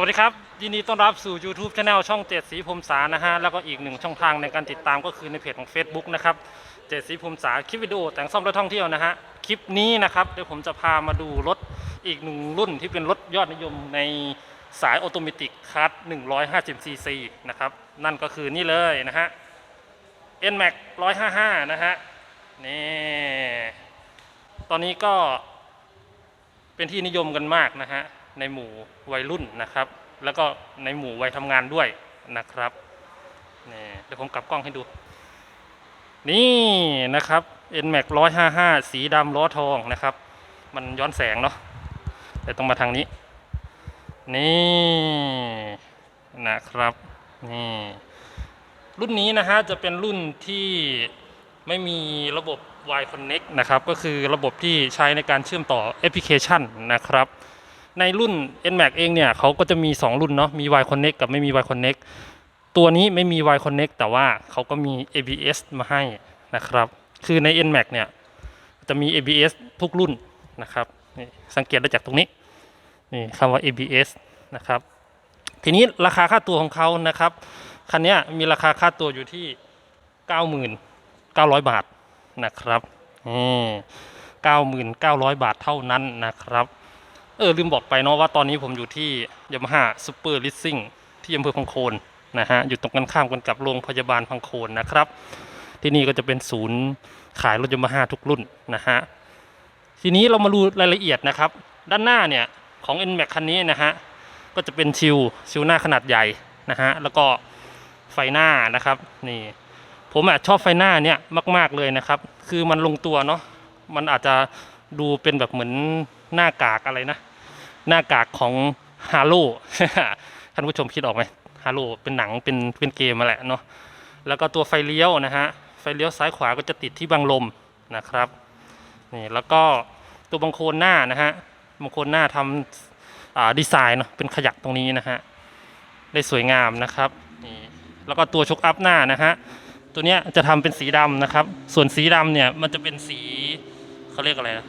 วัสดีครับ ยินดีต้อนรับสู่ YouTube Channel ช่องเจ็ดสีพรมสานะฮะ แล้วก็อีกหนึ่งช่องทางในการติดตามก็คือในเพจของ Facebook นะครับเจ็ดสีพรมสาคลิปวิดีโอแต่งซ่อมรถท่องเที่ยวนะฮะ คลิปนี้นะครับเดี๋ยวผมจะพามาดูรถอีกหนึ่งรุ่นที่เป็นรถยอดนิยมในสายออโตเมติกคัส150 cc นะครับ นั่นก็คือนี่เลยนะฮะ NMAX 155 นะฮะ นี่ ตอนนี้ก็เป็นที่นิยมกันมากนะฮะ ในหมู่วัยรุ่นนะครับ แล้วก็ในหมู่วัยทำงานด้วยนะครับนี่เดี๋ยวผมกลับกล้องให้ดู นี่นะครับ NMAX 155 สีดำล้อทองนะครับ มันย้อนแสงเนาะแต่ต้องมาทางนี้ นี่นะครับนี่รุ่นนี้นะฮะจะเป็นรุ่นที่ไม่มีระบบ Y Connect นะครับ ก็คือระบบที่ใช้ในการเชื่อมต่อแอปพลิเคชันนะครับ ในรุ่น NMAX เองเนี่ยเขาก็จะมี 2 รุ่นเนาะมี Y Connect กับไม่มี Y Connect ตัวนี้ไม่มี Y Connect แต่ว่าเขาก็มี ABS มาให้นะครับ คือใน NMAX เนี่ยจะมี ABS ทุกรุ่นนะครับนี่สังเกตได้จากตรงนี้นี่คำว่า ABS นะครับทีนี้ราคาค่าตัวของเขานะครับคันนี้มีราคาค่าตัวอยู่ที่ 99,000 บาทนะครับนี่99,000 บาทเท่านั้นนะครับ เออลืมบอกไปเนาะว่าตอนนี้ผมอยู่ที่ยามาฮ่าซูเปอร์ลิสซิ่งที่อำเภอพังโคนนะฮะอยู่ตรงกันข้ามกันกับโรงพยาบาลพังโคนนะครับ ที่นี่ก็จะเป็นศูนย์ขายรถยามาฮ่าทุกรุ่นนะฮะทีนี้เรามาดูรายละเอียดนะครับ ด้านหน้าเนี่ยของ NMAX คันนี้นะฮะก็จะเป็นชิลชิลหน้าขนาดใหญ่นะฮะแล้วก็ไฟหน้านะครับนี่ผมอะชอบไฟหน้าเนี่ยมาก ๆเลยนะครับ คือมันลงตัวเนาะมันอาจจะดูเป็นแบบเหมือนหน้ากากอะไรนะ หน้ากากของฮาโลท่านผู้ชมคิดออกไหมฮาโลเป็นหนังเป็นเป็นเกมมาแหละเนาะแล้วก็ตัวไฟเลี้ยวนะฮะไฟเลี้ยวซ้ายขวาก็จะติดที่บังลมนะครับนี่แล้วก็ตัวบังโคลนหน้านะฮะบังโคลนหน้าทำดีไซน์เนาะเป็นขยักตรงนี้นะฮะได้สวยงามนะครับนี่แล้วก็ตัวชกอัพหน้านะฮะตัวเนี้ยจะทำเป็นสีดำนะครับ ส่วนสีดำเนี่ยมันจะเป็นสีเขาเรียกอะไรนะ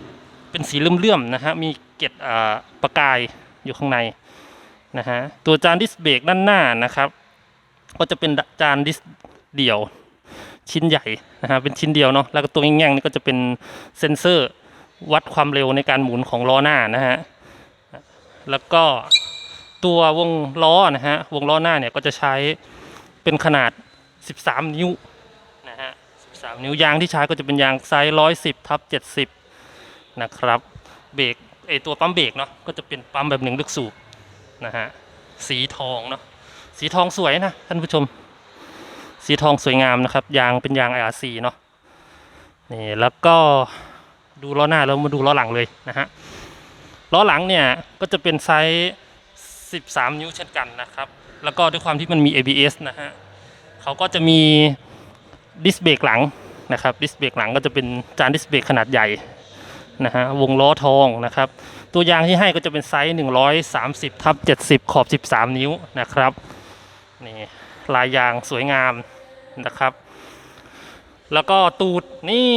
เป็นสีเลื่อมๆนะฮะมี เกล็ดอ่าประกายอยู่ข้างในนะฮะตัวจานดิสเบรกด้านหน้านะครับ ก็จะเป็นจานดิสเดี่ยวชิ้นใหญ่นะฮะเป็นชิ้นเดียวเนาะแล้วก็ตัวแง่งๆนี่ก็จะเป็นเซ็นเซอร์วัดความเร็วในการหมุนของล้อหน้านะฮะแล้วก็ตัววงล้อนะฮะวงล้อหน้าเนี่ยก็จะใช้เป็นขนาด 13 นิ้วนะฮะ13 นิ้วยางที่ใช้ก็จะเป็นยางไซส์110ทับ70 นะครับ เบรก ไอตัวปั๊มเบรกเนาะก็จะเป็นปั๊มแบบหนึ่งลึกสูบนะฮะสีทองเนาะสีทองสวยนะท่านผู้ชม สีทองสวยงามนะครับ ยางเป็นยาง IRC เนาะนี่แล้วก็ดูล้อหน้าแล้วมาดูล้อหลังเลยนะฮะล้อหลังเนี่ยก็จะเป็นไซส์ 13 นิ้วเช่นกันนะครับ แล้วก็ด้วยความที่มันมี ABS นะฮะเขาก็จะมีดิสเบรกหลังนะครับดิสเบรกหลังก็จะเป็นจานดิสเบรกขนาดใหญ่ นะฮะวงล้อทองนะครับ ตัวยางที่ให้ก็จะเป็นไซส์130ทับ70 ขอบ 13 นิ้วนะครับนี่ลายยางสวยงามนะครับ แล้วก็ตูดนี่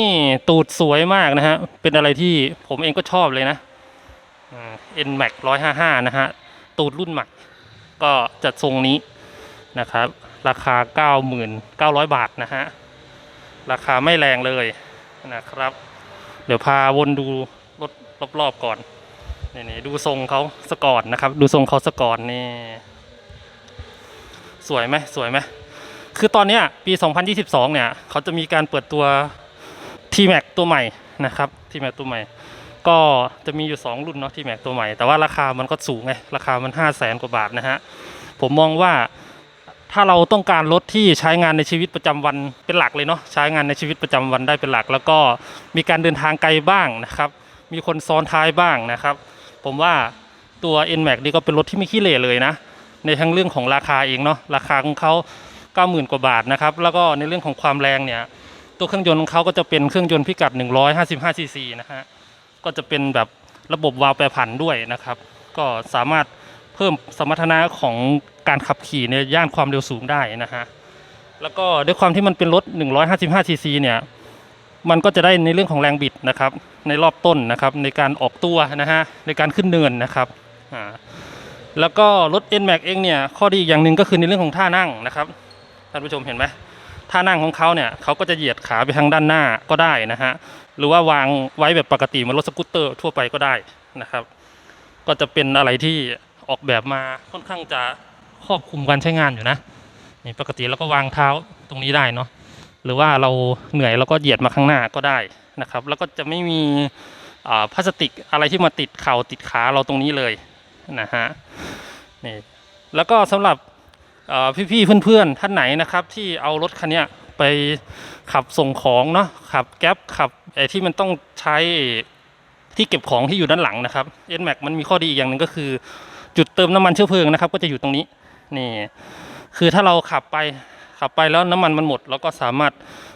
ตูดสวยมากนะฮะเป็นอะไรที่ผมเองก็ชอบเลยนะอ่า NMAX 155นะฮะ ตูดรุ่นใหม่ ก็จัดทรงนี้นะครับ ราคา 9,900 บาทนะฮะ ราคาไม่แรงเลยนะครับ เดี๋ยวพาวนดูรถรอบๆก่อนนี่นี่ดูทรงเขาสกอนนะครับ ดูทรงเขาสกอนนี่สวยไหมสวยไหมคือตอนเนี้ยปี 2022 เนี่ยเขาจะมีการเปิดตัว T-Max ตัวใหม่นะครับ T-Max ตัวใหม่ ก็จะมีอยู่ 2 รุ่นเนาะ T-Max ตัวใหม่ แต่ว่าราคามันก็สูงไง ราคามัน 5 0 0แสนกว่าบาทนะฮะ ผมมองว่า ถ้าเราต้องการรถที่ใช้งานในชีวิตประจำวันเป็นหลักเลยเนาะใช้งานในชีวิตประจำวันได้เป็นหลัก แล้วก็มีการเดินทางไกลบ้างนะครับ มีคนซ้อนท้ายบ้างนะครับ ผมว่าตัว NMAX นี่ก็เป็นรถที่ไม่ขี้เหร่เลยนะ ในทั้งเรื่องของราคาเองเนาะราคาของเขา90,000 กว่าบาทนะครับแล้วก็ในเรื่องของความแรงเนี่ยตัวเครื่องยนต์ของเขาก็จะเป็นเครื่องยนต์พิกัด 155 ซีซีนะฮะก็จะเป็นแบบระบบวาล์วแปรผันด้วยนะครับ ก็สามารถ เพิ่มสมรรถนะของการขับขี่ในย่านความเร็วสูงได้นะฮะแล้วก็ด้วยความที่มันเป็นรถ 155ซีซีเนี่ยมันก็จะได้ในเรื่องของแรงบิดนะครับ ในรอบต้นนะครับในการออกตัวนะฮะในการขึ้นเนินนะครับอ่าแล้วก็รถ N Max เองเนี่ยข้อดีอีกอย่างหนึ่งก็คือในเรื่องของท่านั่งนะครับท่านผู้ชมเห็นไหมท่านั่งของเขาเนี่ยเขาก็จะเหยียดขาไปทางด้านหน้าก็ได้นะฮะหรือว่าวางไว้แบบปกติเหมือนรถสกูตเตอร์ทั่วไปก็ได้นะครับ ก็จะเป็นอะไรที่ ออกแบบมาค่อนข้างจะครอบคลุมการใช้งานอยู่นะนี่ปกติเราก็วางเท้าตรงนี้ได้เนาะหรือว่าเราเหนื่อยเราก็เหยียดมาข้างหน้าก็ได้นะครับ แล้วก็จะไม่มีพลาสติกอะไรที่มาติดเข่าติดขาเราตรงนี้เลยนะฮะนี่แล้วก็สำหรับพี่ๆเพื่อนๆท่านไหนนะครับที่เอารถคันนี้ไปขับส่งของเนาะขับแก๊ปขับไอ้ที่มันต้องใช้ที่เก็บของที่อยู่ด้านหลังนะครับ n m a x มันมีข้อดีอีกอย่างหนึ่งก็คือ จุดเติมน้ำมันเชื้อเพลิงนะครับ ก็จะอยู่ตรงนี้นี่คือถ้าเราขับไปขับไปแล้วน้ำมันมันหมดเราก็สามารถ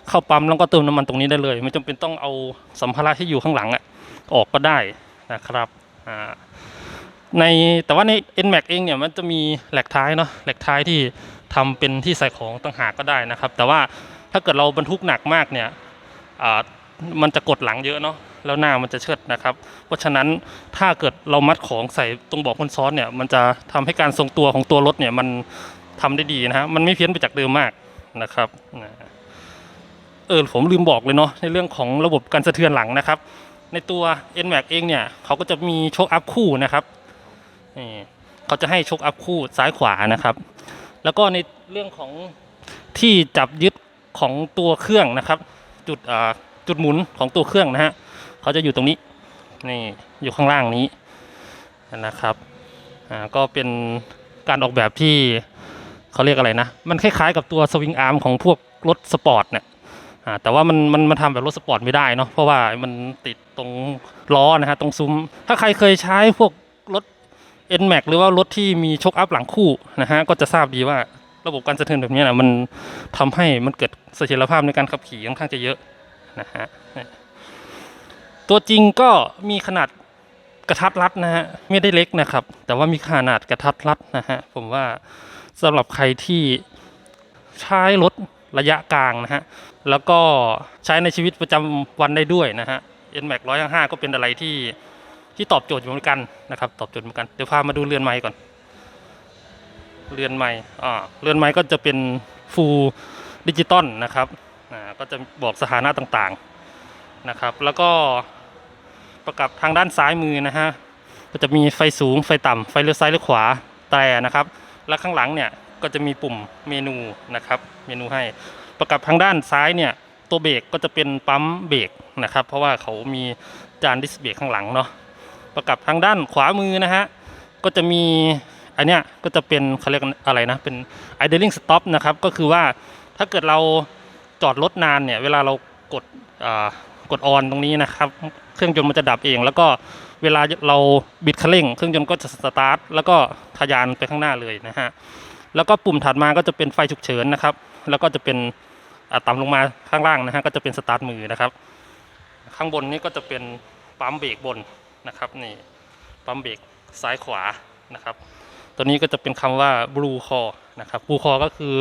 เข้าปั๊มแล้วก็เติมน้ำมันตรงนี้ได้เลย ไม่จำเป็นต้องเอาสัมภาระที่อยู่ข้างหลังอะออกก็ได้นะครับอ่าในแต่ว่าใน n m a x เองเนี่ยมันจะมีแหลกท้ายเนาะแหลกท้ายที่ทำเป็นที่ใส่ของต่างหากก็ได้นะครับ แต่ว่าถ้าเกิดเราบรรทุกหนักมากเนี่ย มันจะกดหลังเยอะเนาะแล้วหน้ามันจะเชิดนะครับ เพราะฉะนั้นถ้าเกิดเรามัดของใส่ตรงบอกคนซ้อนเนี่ยมันจะทำให้การทรงตัวของตัวรถเนี่ยมันทำได้ดีนะฮะมันไม่เพี้ยนไปจากเดิมมากนะครับเออผมลืมบอกเลยเนาะในเรื่องของระบบการสะเทือนหลังนะครับ ในตัว n m a x เองเนี่ยเขาก็จะมีโชคอัพคู่นะครับนี่เขาจะให้โชคอัพคู่ซ้ายขวานะครับ แล้วก็ในเรื่องของที่จับยึดของตัวเครื่องนะครับ จุดอ่า จุดหมุนของตัวเครื่องนะฮะเขาจะอยู่ตรงนี้นี่อยู่ข้างล่างนี้นะครับอ่าก็เป็นการออกแบบที่เขาเรียกอะไรนะ มันคล้ายๆกับตัวสวิงอาร์มของพวกรถสปอร์ตเนี่ยอ่าแต่ว่ามันมันมันทำแบบรถสปอร์ตไม่ได้เนาะเพราะว่ามันติดตรงล้อนะฮะตรงซุ้ม ถ้าใครเคยใช้พวกรถ N Max หรือว่ารถที่มีชกอัพหลังคู่นะฮะก็จะทราบดีว่าระบบการสะเทือนแบบนี้นะมันทำให้มันเกิดเสถียรภาพในการขับขี่ค่อนข้างจะเยอะ นะฮะตัวจริงก็มีขนาดกระทัดรัดนะฮะไม่ได้เล็กนะครับ แต่ว่ามีขนาดกระทัดรัดนะฮะผมว่าสำหรับใครที่ใช้รถระยะกลางนะฮะแล้วก็ใช้ในชีวิตประจำวันได้ด้วยนะฮะ n m a x 105 ก็เป็นอะไรที่ที่ตอบโจทย์อยู่เหมือนกันนะครับ ตอบโจทย์เหมือนกัน เดี๋ยวพามาดูเรือนไม้ก่อน เรือนไม้อ่าเรือนไม้ก็จะเป็นฟูลดิจิตอลนะครับ ก็จะบอกสถานะต่างๆนะครับ แล้วก็ประกับทางด้านซ้ายมือนะฮะก็จะมีไฟสูงไฟต่ำไฟเลี้ยวซ้ายเลี้ยวขวาแต่นะครับ และข้างหลังเนี่ยก็จะมีปุ่มเมนูนะครับ เมนูให้ประกับทางด้านซ้ายเนี่ยตัวเบรกก็จะเป็นปั๊มเบรกนะครับ เพราะว่าเขามีจานดิสเบรกข้างหลังเนาะประกับทางด้านขวามือนะฮะก็จะมีอันเนี้ยก็จะเป็นเขาเรียกอะไรนะเป็น idling stop นะครับก็คือว่าถ้าเกิดเรา จอดรถนานเนี่ย เวลาเรากดอ่ากดออนตรงนี้นะครับ เครื่องยนต์มันจะดับเอง แล้วก็เวลาเราบิดคันเร่ง เครื่องยนต์ก็จะสตาร์ทแล้วก็ทะยานไปข้างหน้าเลยนะฮะแล้วก็ปุ่มถัดมาก็จะเป็นไฟฉุกเฉินนะครับ แล้วก็จะเป็นต่ำลงมาข้างล่างนะฮะก็จะเป็นสตาร์ทมือนะครับ ข้างบนนี้ก็จะเป็นปั๊มเบรกบนนะครับนี่ปั๊มเบรกซ้ายขวานะครับ ตัวนี้ก็จะเป็นคำว่า Blue Core นะครับ Blue Core ก็คือ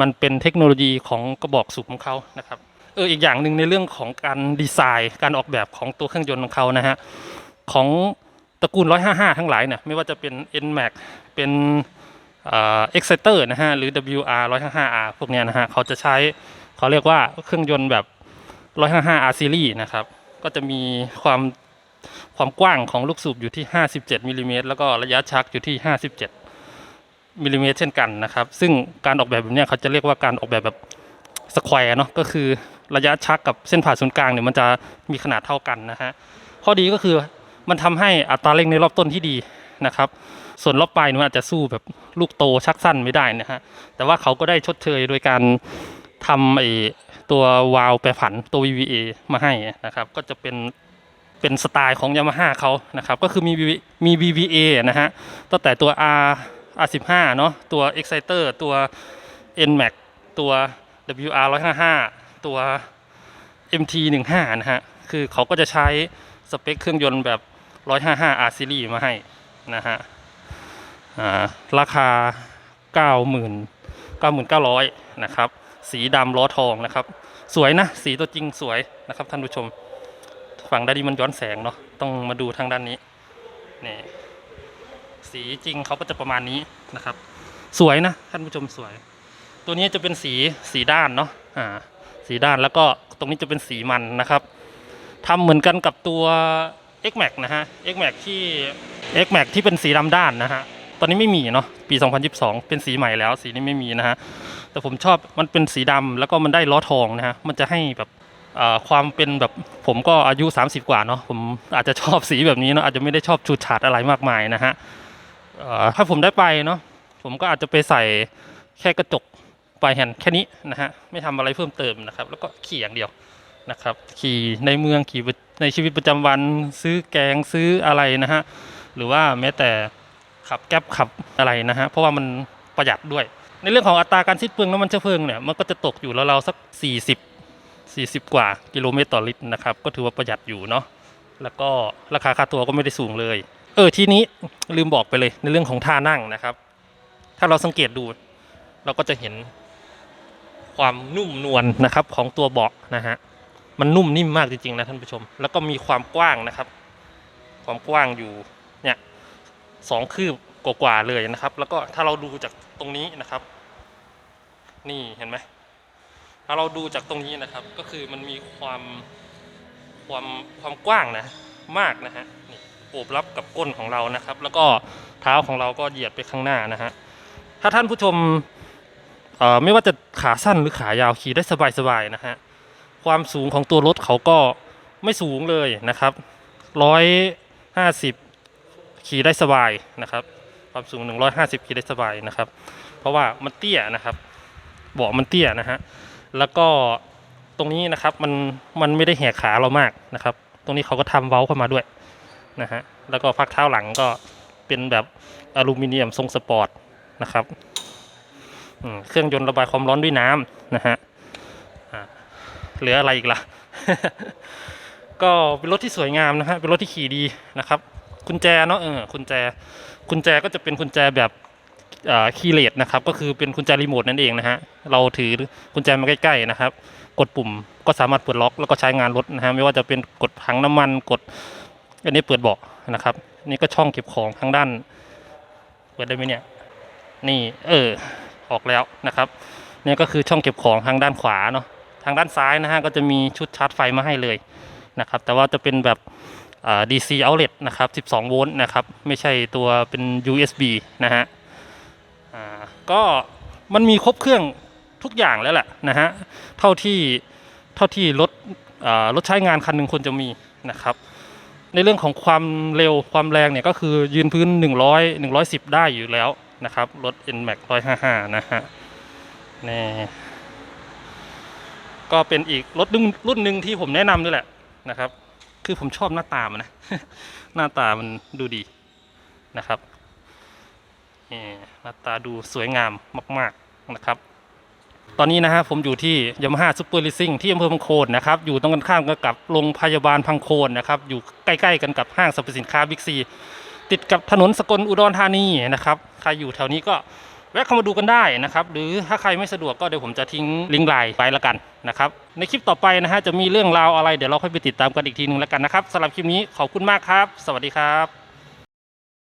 มันเป็นเทคโนโลยีของกระบอกสูบของเขานะครับเอออีกอย่างหนึ่งในเรื่องของการดีไซน์การออกแบบของตัวเครื่องยนต์ของเขานะฮะของตระกูล 155 ทั้งหลายเนี่ยไม่ว่าจะเป็น NMAX เป็นเอ่อ Exciter นะฮะหรือ WR 155R พวกเนี้ยนะฮะเขาจะใช้เขาเรียกว่าเครื่องยนต์แบบ 155R Series นะครับก็จะมีความ ความกว้างของลูกสูบอยู่ที่ 57มิลลิเมตรแล้วก็ระยะชักอยู่ที่ 57มิลลิเมตรเช่นกันนะครับ ซึ่งการออกแบบแบบนี้เขาจะเรียกว่าการออกแบบแบบสแควร์เนาะก็คือระยะชักกับเส้นผ่าศูนย์กลางเนี่ยมันจะมีขนาดเท่ากันนะฮะข้อดีก็คือมันทำให้อัตราเร่งในรอบต้นที่ดีนะครับ ส่วนรอบปลายนี่ยมันอาจจะสู้แบบลูกโตชักสั้นไม่ได้นะฮะแต่ว่าเขาก็ได้ชดเชยโดยการทำไอตัววาล์วแปรผันตัว VVA มาให้นะครับ ก็จะเป็น เป็นสไตล์ของ Yamaha เขานะครับ ก็คือมีมี VVA นะฮะ ตั้งแต่ตัว R R15 เนาะตัว Exciter ตัว NMAX ตัว WR 155ตัว MT 15นะฮะ คือเขาก็จะใช้สเปคเครื่องยนต์แบบ 155 R Series มาให้นะฮะราคา 90,000 9,900นะครับ สีดำล้อทองนะครับ สวยนะ สีตัวจริงสวยนะครับท่านผู้ชม ฝั่งด้านนี้มันย้อนแสงเนาะต้องมาดูทางด้านนี้นี่สีจริงเขาก็จะประมาณนี้นะครับ สวยนะท่านผู้ชมสวย ตัวนี้จะเป็นสีสีด้านเนาะอ่าสีด้านแล้วก็ตรงนี้จะเป็นสีมันนะครับทำเหมือนกันกับตัว X Max นะฮะ X Max ที่ X Max ที่เป็นสีดำด้านนะฮะตอนนี้ไม่มีเนาะปี 2022 เป็นสีใหม่แล้ว สีนี้ไม่มีนะฮะแต่ผมชอบมันเป็นสีดำแล้วก็มันได้ล้อทองนะฮะมันจะให้แบบ ความเป็นแบบผมก็อายุ 30 กว่าเนาะผมอาจจะชอบสีแบบนี้เนาะอาจจะไม่ได้ชอบชูดฉาดอะไรมากมายนะฮะถ้าผมได้ไปเนาะผมก็อาจจะไปใส่แค่กระจกปลายแฮนด์แค่นี้นะฮะไม่ทำอะไรเพิ่มเติมนะครับ แล้วก็ขี่อย่างเดียวนะครับ ขี่ในเมืองขี่ในชีวิตประจำวันซื้อแกงซื้ออะไรนะฮะหรือว่าแม้แต่ขับแก๊บขับอะไรนะฮะเพราะว่ามันประหยัดด้วย ในเรื่องของอัตราการสิ้นเปลืองน้ำมันเชื้อเพลิงเนี่ยมันก็จะตกอยู่แล้วเราสัก 40 40 กว่ากิโลเมตรต่อลิตรนะครับ ก็ถือว่าประหยัดอยู่เนาะแล้วก็ราคาค่าตัวก็ไม่ได้สูงเลย เออทีนี้ลืมบอกไปเลยในเรื่องของท่านั่งนะครับ ถ้าเราสังเกตดู เราก็จะเห็นความนุ่มนวลนะครับของตัวเบาะนะฮะมันนุ่มนิ่มมากจริงๆนะท่านผู้ชม แล้วก็มีความกว้างนะครับ ความกว้างอยู่เนี่ยสองคืบกว่าๆเลยนะครับ แล้วก็ถ้าเราดูจากตรงนี้นะครับ นี่เห็นไหม ถ้าเราดูจากตรงนี้นะครับ ก็คือมันมีความความความกว้างนะมากนะฮะนี่โอบรับกับก้นของเรานะครับ แล้วก็เท้าของเราก็เหยียดไปข้างหน้านะฮะถ้าท่านผู้ชมเอ่อไม่ว่าจะขาสั้นหรือขายาวขี่ได้สบายๆนะฮะความสูงของตัวรถเขาก็ไม่สูงเลยนะครับร้อยห้าสิบขี่ได้สบายนะครับ ความสูง 150ขี่ได้สบายนะครับ เพราะว่ามันเตี้ยนะครับเบาะมันเตี้ยนะฮะ แล้วก็ตรงนี้นะครับมันมันไม่ได้แหกขาเรามากนะครับ ตรงนี้เขาก็ทำเว้าเข้ามาด้วยนะฮะแล้วก็พักเท้าหลังก็เป็นแบบอลูมิเนียมทรงสปอร์ตนะครับเครื่องยนต์ระบายความร้อนด้วยน้ำนะฮะเหลืออะไรอีกล่ะ ก็เป็นรถที่สวยงามนะฮะเป็นรถที่ขี่ดีนะครับ กุญแจเนาะเออกุญแจกุญแจก็จะเป็นกุญแจแบบ คีย์เลสนะครับก็คือเป็นกุญแจรีโมทนั่นเองนะฮะเราถือกุญแจมาใกล้ๆนะครับ กดปุ่มก็สามารถเปิดล็อกแล้วก็ใช้งานรถนะฮะไม่ว่าจะเป็นกดถังน้ำมันกดอันนี้เปิดเบาะนะครับ นี่ก็ช่องเก็บของทางด้าน เปิดได้ไหมเนี่ยนี่เออออกแล้วนะครับนี่ก็คือช่องเก็บของทางด้านขวาเนาะทางด้านซ้ายนะฮะก็จะมีชุดชาร์จไฟมาให้เลยนะครับแต่ว่าจะเป็นแบบ DC outlet นะครับ 12 โวลต์นะครับ ไม่ใช่ตัวเป็น USB นะฮะ ก็มันมีครบเครื่องทุกอย่างแล้วแหละนะฮะเท่าที่เท่าที่รถรถใช้งานคันหนึ่งควรจะมีนะครับ ในเรื่องของความเร็วความแรงเนี่ยก็คือยืนพื้น 100 110 ได้อยู่แล้วนะครับรถ NMAX 155 นะฮะนี่ก็เป็นอีกรถรุ่นรุ่นหนึ่งที่ผมแนะนำด้วยแหละนะครับ คือผมชอบหน้าตามันนะ หน้าตามันดูดีนะครับ หน้าตาดูสวยงามมากๆนะครับ ตอนนี้นะฮะผมอยู่ที่ยามาฮ่าซูเปอร์ลิซิ่งที่อำเภอพังโคนนะครับ อยู่ตรงกันข้ามกับโรงพยาบาลพังโคนนะครับ อยู่ใกล้ๆกันกับห้างสรรพสินค้าบิ๊กซี ติดกับถนนสกลอุดรธานีนะครับ ใครอยู่แถวนี้ก็แวะเข้ามาดูกันได้นะครับ หรือถ้าใครไม่สะดวกก็เดี๋ยวผมจะทิ้งลิงก์ไลน์ไว้ละกันนะครับ ในคลิปต่อไปนะฮะจะมีเรื่องราวอะไร เดี๋ยวเราค่อยไปติดตามกันอีกทีหนึงแล้วกันนะครับสำหรับคลิปนี้ขอบคุณมากครับ สวัสดีครับ